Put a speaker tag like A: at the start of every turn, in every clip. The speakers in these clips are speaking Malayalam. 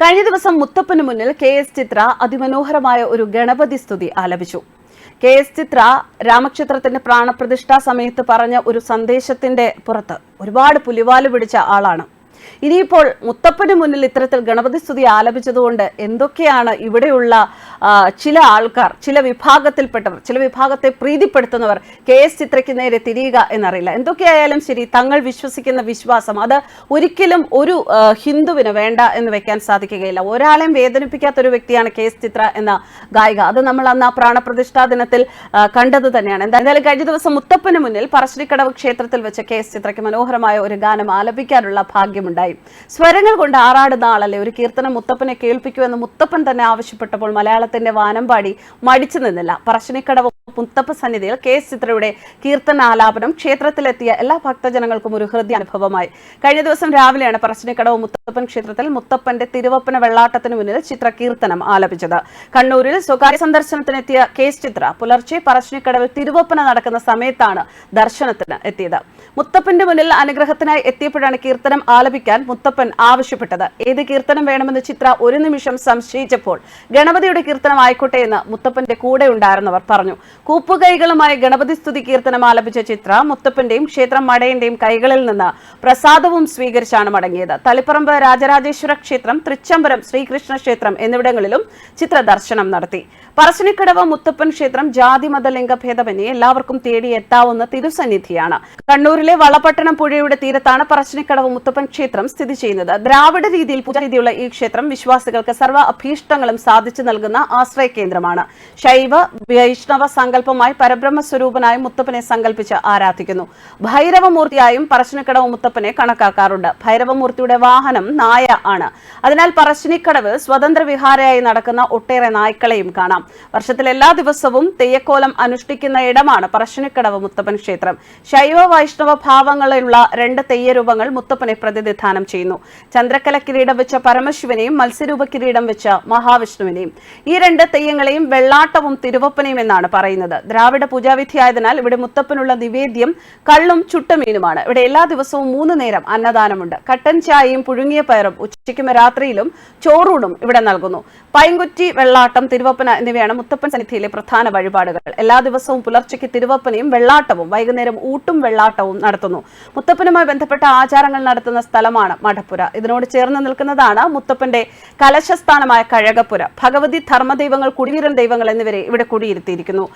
A: കഴിഞ്ഞ ദിവസം മുത്തപ്പന് മുന്നിൽ കെ എസ് ചിത്ര അതിമനോഹരമായ ഒരു ഗണപതി സ്തുതി ആലപിച്ചു. കെ എസ് ചിത്ര രാമക്ഷേത്രത്തിന്റെ പ്രാണപ്രതിഷ്ഠാ സമയത്ത് പറഞ്ഞ ഒരു സന്ദേശത്തിന്റെ പുറത്ത് ഒരുപാട് പുലിവാൽ പിടിച്ച ആളാണ്. ഇനിയിപ്പോൾ മുത്തപ്പന് മുന്നിൽ ഇത്തരത്തിൽ ഗണപതി സ്തുതി ആലപിച്ചതുകൊണ്ട് എന്തൊക്കെയാണ് ഇവിടെയുള്ള ചില ആൾക്കാർ ചില വിഭാഗത്തിൽപ്പെട്ടവർ ചില വിഭാഗത്തെ പ്രീതിപ്പെടുത്തുന്നവർ കെ എസ് ചിത്രയ്ക്ക് നേരെ തിരിയുക എന്നറിയില്ല. എന്തൊക്കെയായാലും ശരി തങ്ങൾ വിശ്വസിക്കുന്ന വിശ്വാസം അത് ഒരിക്കലും ഒരു ഹിന്ദുവിന് വേണ്ട എന്ന് വെക്കാൻ സാധിക്കുകയില്ല. ഒരാളെയും വേദനിപ്പിക്കാത്ത ഒരു വ്യക്തിയാണ് കെ എസ് ചിത്ര എന്ന ഗായിക. അത് നമ്മൾ അന്ന് ആ പ്രാണപ്രതിഷ്ഠാ ദിനത്തിൽ കണ്ടത് തന്നെയാണ്. എന്തായാലും കഴിഞ്ഞ ദിവസം മുത്തപ്പന് മുന്നിൽ പറശ്ശിനിക്കടവ് ക്ഷേത്രത്തിൽ വെച്ച് കെ എസ് ചിത്രയ്ക്ക് മനോഹരമായ ഒരു ഗാനം ആലപിക്കാനുള്ള ഭാഗ്യമുണ്ടായി സ്വരങ്ങൾ കൊണ്ട് ആറാടുന്ന ആളല്ലേ? ഒരു കീർത്തനം മുത്തപ്പനെ കേൾപ്പിക്കുമെന്ന് മുത്തപ്പൻ തന്നെ ആവശ്യപ്പെട്ടപ്പോൾ മലയാളത്തിന്റെ വാനമ്പാടി മടിച്ചു നിന്നില്ല. പറശ്ശിനിക്കടവ് മുത്തപ്പ സന്നിധിയിൽ കെ എസ് ചിത്രയുടെ കീർത്തനാലാപനം ക്ഷേത്രത്തിലെത്തിയ എല്ലാ ഭക്തജനങ്ങൾക്കും ഒരു ഹൃദയ അനുഭവമായി കഴിഞ്ഞ ദിവസം രാവിലെയാണ് പറശ്ശിനിക്കടവ് മുത്തപ്പൻ ക്ഷേത്രത്തിൽ മുത്തപ്പന്റെ തിരുവപ്പന വെള്ളാട്ടത്തിന് മുന്നിൽ ചിത്ര കീർത്തനം ആലപിച്ചത്. കണ്ണൂരിൽ സ്വകാര്യ സന്ദർശനത്തിനെത്തിയ കെ എസ് ചിത്ര പുലർച്ചെ പറശ്ശിനിക്കടവിൽ തിരുവപ്പന നടക്കുന്ന സമയത്താണ് ദർശനത്തിന് എത്തിയത്. മുത്തപ്പന്റെ മുന്നിൽ അനുഗ്രഹത്തിനായി എത്തിയപ്പോഴാണ് കീർത്തനം ആലപിക്കാൻ മുത്തപ്പൻ ആവശ്യപ്പെട്ടത്. ഏത് കീർത്തനം വേണമെന്ന് ചിത്ര ഒരു നിമിഷം സംശയിച്ചപ്പോൾ ഗണപതിയുടെ കീർത്തനം ആയിക്കോട്ടെ എന്ന് മുത്തപ്പന്റെ കൂടെ ഉണ്ടായിരുന്നവർ പറഞ്ഞു. കൂപ്പുകൈകളുമായി ഗണപതി സ്തുതി കീർത്തനം ആലപിച്ച ചിത്ര മുത്തപ്പന്റെയും ക്ഷേത്രം മടയന്റെയും കൈകളിൽ നിന്ന് പ്രസാദവും സ്വീകരിച്ചാണ് മടങ്ങിയത്. തളിപ്പറമ്പ് രാജരാജേശ്വര ക്ഷേത്രം തൃച്ചംബരം ശ്രീകൃഷ്ണ ക്ഷേത്രം എന്നിവിടങ്ങളിലും ചിത്ര ദർശനം നടത്തി. പറശ്ശിനിക്കടവ് മുത്തപ്പൻ ക്ഷേത്രം ജാതി മതലിംഗ ഭേദമന്യേ എല്ലാവർക്കും തേടി എത്താവുന്ന തിരുസന്നിധിയാണ്. കണ്ണൂരിലെ വളപട്ടണം പുഴയുടെ തീരത്താണ് പറശ്ശിനിക്കടവ് മുത്തപ്പൻ ക്ഷേത്രം സ്ഥിതി ചെയ്യുന്നത്. ദ്രാവിഡ രീതിയിൽ പൂജാരീതിയുള്ള ഈ ക്ഷേത്രം വിശ്വാസികൾക്ക് സർവ അഭീഷ്ടങ്ങളും സാധിച്ചു നൽകുന്ന ആശ്രയ കേന്ദ്രമാണ് ശൈവ വൈഷ്ണവ സങ്കല്പമായി പരബ്രഹ്മ സ്വരൂപനായി മുത്തപ്പനെ സങ്കല്പിച്ച് ആരാധിക്കുന്നു. ഭൈരവമൂർത്തിയായും പറശ്ശിനിക്കടവ് മുത്തപ്പനെ കണക്കാക്കാറുണ്ട്. ഭൈരവമൂർത്തിയുടെ വാഹനം നായ ആണ്. അതിനാൽ പറശ്ശിനിക്കടവ് സ്വതന്ത്ര വിഹാരയായി നടക്കുന്ന ഒട്ടേറെ നായ്ക്കളെയും കാണാം. വർഷത്തിൽ എല്ലാ ദിവസവും തെയ്യക്കോലം അനുഷ്ഠിക്കുന്ന ഇടമാണ് പറശ്ശിനിക്കടവ് മുത്തപ്പൻ ക്ഷേത്രം. ശൈവ വൈഷ്ണവ ഭാവങ്ങളിലുള്ള രണ്ട് തെയ്യരൂപങ്ങൾ മുത്തപ്പനെ പ്രതിനിധാനം ചെയ്യുന്നു. ചന്ദ്രക്കല കിരീടം വെച്ച പരമശിവനെയും മത്സ്യരൂപ കിരീടം വെച്ച മഹാവിഷ്ണുവിനെയും. ഈ രണ്ട് തെയ്യങ്ങളെയും വെള്ളാട്ടവും തിരുവപ്പനയും എന്നാണ് പറയുന്നത്. ദ്രാവിഡ പൂജാവിധിയായതിനാൽ ഇവിടെ മുത്തപ്പനുള്ള നിവേദ്യം കള്ളും ചുട്ടമീനുമാണ്. ഇവിടെ എല്ലാ ദിവസവും മൂന്ന് നേരം അന്നദാനമുണ്ട്. കട്ടൻ ചായയും പുഴുങ്ങിയ പയറും ഉച്ചയ്ക്കും രാത്രിയിലും ചോറൂണും ഇവിടെ നൽകുന്നു. പൈങ്കുറ്റി വെള്ളാട്ടം തിരുവപ്പന എന്നിവയാണ് മുത്തപ്പൻ സന്നിധിയിലെ പ്രധാന വഴിപാടുകൾ. എല്ലാ ദിവസവും പുലർച്ചയ്ക്ക് തിരുവപ്പനയും വെള്ളാട്ടവും വൈകുന്നേരം ഊട്ടും വെള്ളാട്ടവും നടത്തുന്നു. മുത്തപ്പനുമായി ബന്ധപ്പെട്ട ആചാരങ്ങൾ നടത്തുന്ന സ്ഥലമാണ് മഠപ്പുര. ഇതിനോട് ചേർന്ന് നിൽക്കുന്നതാണ് മുത്തപ്പന്റെ കലശസ്ഥാനമായ കഴകപ്പുര. ഭഗവതി ധർമ്മദൈവങ്ങൾ കുടിവീരൻ ദൈവങ്ങൾ എന്നിവരെ ഇവിടെ കുടിയിരുത്തിയിരിക്കുന്നു.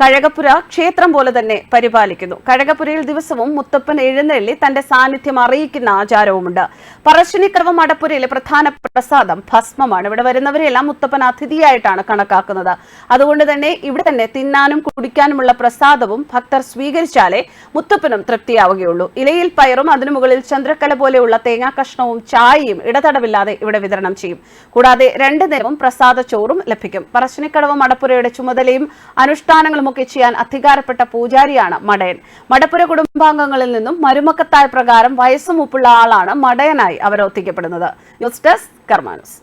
A: കഴകപ്പുര ക്ഷേത്രം പോലെ തന്നെ പരിപാലിക്കുന്നു. കഴകപ്പുരയിൽ ദിവസവും മുത്തപ്പൻ എഴുന്നള്ളി തന്റെ സാന്നിധ്യം അറിയിക്കുന്ന ആചാരവുമുണ്ട്. പറശ്ശിനിക്കടവ് മടപ്പുരയിലെ പ്രധാന പ്രസാദം ഭസ്മമാണ്. ഇവിടെ വരുന്നവരെയെല്ലാം മുത്തപ്പൻ അതിഥിയായിട്ടാണ് കണക്കാക്കുന്നത്. അതുകൊണ്ട് തന്നെ ഇവിടെ തന്നെ തിന്നാനും കുടിക്കാനുമുള്ള പ്രസാദവും ഭക്തർ സ്വീകരിച്ചാലേ മുത്തപ്പനും തൃപ്തിയാവുകയുള്ളൂ. ഇലയിൽ പയറും അതിനു മുകളിൽ ചന്ദ്രക്കല പോലെയുള്ള തേങ്ങാ കഷ്ണവും ചായയും ഇടതടവില്ലാതെ ഇവിടെ വിതരണം ചെയ്യും. കൂടാതെ രണ്ടു നേരവും പ്രസാദ ചോറും ലഭിക്കും. പറശ്ശിനിക്കടവ് മടപ്പുരയുടെ ചുമതലയും അനുഷ്ഠാനങ്ങളും ഒക്കെ ചെയ്യാൻ അധികാരപ്പെട്ട പൂജാരിയാണ് മടയൻ. മടപ്പുര കുടുംബാംഗങ്ങളിൽ നിന്നും മരുമക്കത്തായ പ്രകാരം വയസ്സുമുപ്പുള്ള ആളാണ് മടയനായി അവരോധിക്കപ്പെടുന്നത് ന്യൂസ് ഡെസ്ക് കർമാനൂസ്.